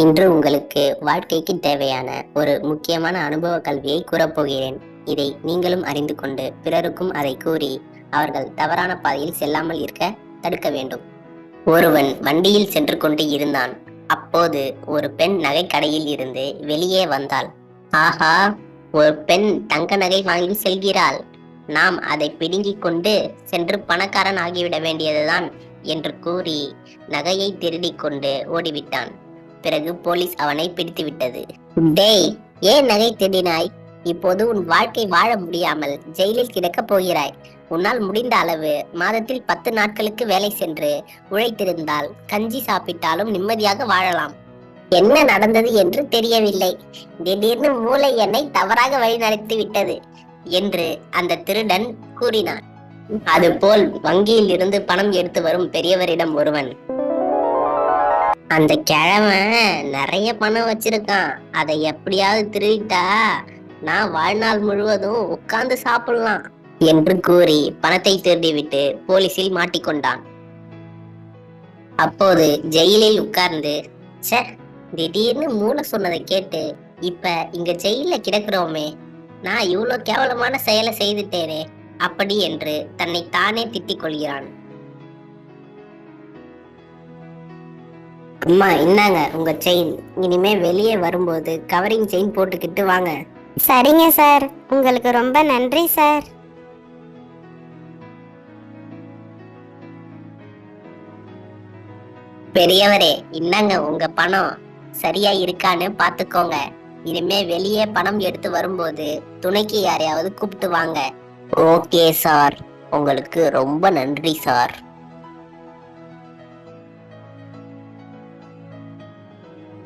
இன்று உங்களுக்கு வாழ்க்கைக்கு தேவையான ஒரு முக்கியமான அனுபவ கல்வியை கூறப்போகிறேன். இதை நீங்களும் அறிந்து கொண்டு பிறருக்கும் அதை கூறி அவர்கள் தவறான பாதையில் செல்லாமல் இருக்க தடுக்க வேண்டும். ஒருவன் வண்டியில் சென்று கொண்டு இருந்தான். அப்போது ஒரு பெண் நகைக்கடையில் இருந்து வெளியே வந்தாள். ஆஹா ஒரு பெண் தங்க நகை வாங்கி செல்கிறாள். நாம் அதை பிடுங்கிக் கொண்டு சென்று பணக்காரன் ஆகிவிட வேண்டியதுதான் என்று கூறி நகையை திருடிக் கொண்டு ஓடிவிட்டான். பிறகு போலீஸ் அவனை பிடித்து விட்டது. டேய் ஏன் நகை திருடினாய் இப்போது உன் வாழ்க்கை வாழ முடியாமல் ஜெயிலில் கிடக்கப் போகிறாய். உன்னால் முடிந்த அளவு மாதத்தில் பத்து நாட்களுக்கு வேலை சென்று உழைத்திருந்தால் கஞ்சி சாப்பிட்டாலும் நிம்மதியாக வாழலாம். என்ன நடந்தது என்று தெரியவில்லை. திடீர்னு மூளை என்னை தவறாக வழிநடத்தி விட்டது என்று அந்த திருடன் கூறினான். அதுபோல் வங்கியில் இருந்து பணம் எடுத்து வரும் பெரியவரிடம் ஒருவன் அந்த கிழவன் நிறைய பணம் வச்சிருக்கான். அதை எப்படியாவது திருடிட்டா நான் வாழ்நாள் முழுவதும் உட்கார்ந்து சாப்பிடலாம் என்று கூறி பணத்தை திருடிவிட்டு போலீசில் மாட்டிக்கொண்டான். அப்போது ஜெயிலில் உட்கார்ந்து ச்சே திடீர்னு மூளை சொன்னதை கேட்டு இப்ப இங்க ஜெயில கிடக்குறோமே நான் இவ்வளோ கேவலமான செயலை செய்துட்டேனே அப்படி என்று தன்னை தானே திட்டிக் கொள்கிறான். அம்மா இந்தாங்க உங்க செயின் இனிமே வெளியே வரும்போது கவரிங் செயின் போட்டுக்கிட்டு வாங்க. சரிங்க சார் உங்களுக்கு ரொம்ப நன்றி சார் பெரியவரே இந்தாங்க உங்க பணம். சரியா இருக்கான்னு பாத்துக்கோங்க. இனிமே வெளியே பணம் எடுத்து வரும்போது துணைக்கு யாரையாவது கூப்பிட்டு வாங்க. ஓகே சார் உங்களுக்கு ரொம்ப நன்றி சார்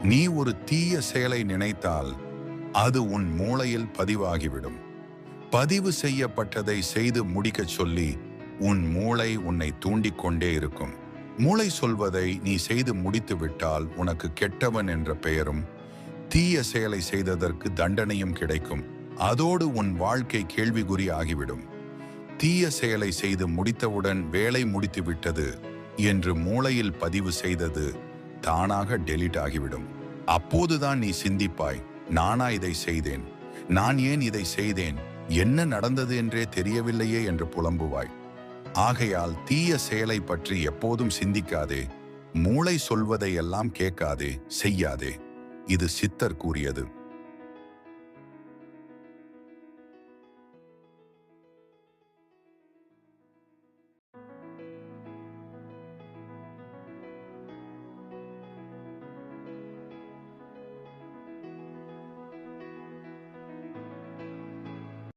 நீ ஒரு தீய செயலை நினைத்தால் அது உன் மூளையில் பதிவாகிவிடும். பதிவு செய்யப்பட்டதை செய்து முடிக்கச் சொல்லி உன் மூளை உன்னை தூண்டிக்கொண்டே இருக்கும். மூளை சொல்வதை நீ செய்து முடித்து விட்டால் உனக்கு கெட்டவன் என்ற பெயரும் தீய செயலை செய்ததற்கு தண்டனையும் கிடைக்கும். அதோடு உன் வாழ்க்கை கேள்விக்குறி ஆகிவிடும். தீய செயலை செய்து முடித்தவுடன் வேலை முடித்துவிட்டது என்று மூளையில் பதிவு செய்தது தானாக டெலிட் ஆகிவிடும். அப்போதுதான் நீ சிந்திப்பாய் நானா இதை செய்தேன். நான் ஏன் இதை செய்தேன்? என்ன நடந்தது என்றே தெரியவில்லையே என்று புலம்புவாய். ஆகையால் தீய செயலை பற்றி எப்போதும் சிந்திக்காதே மூளை சொல்வதையெல்லாம் கேட்காதே செய்யாதே. இது சித்தர் கூறியது.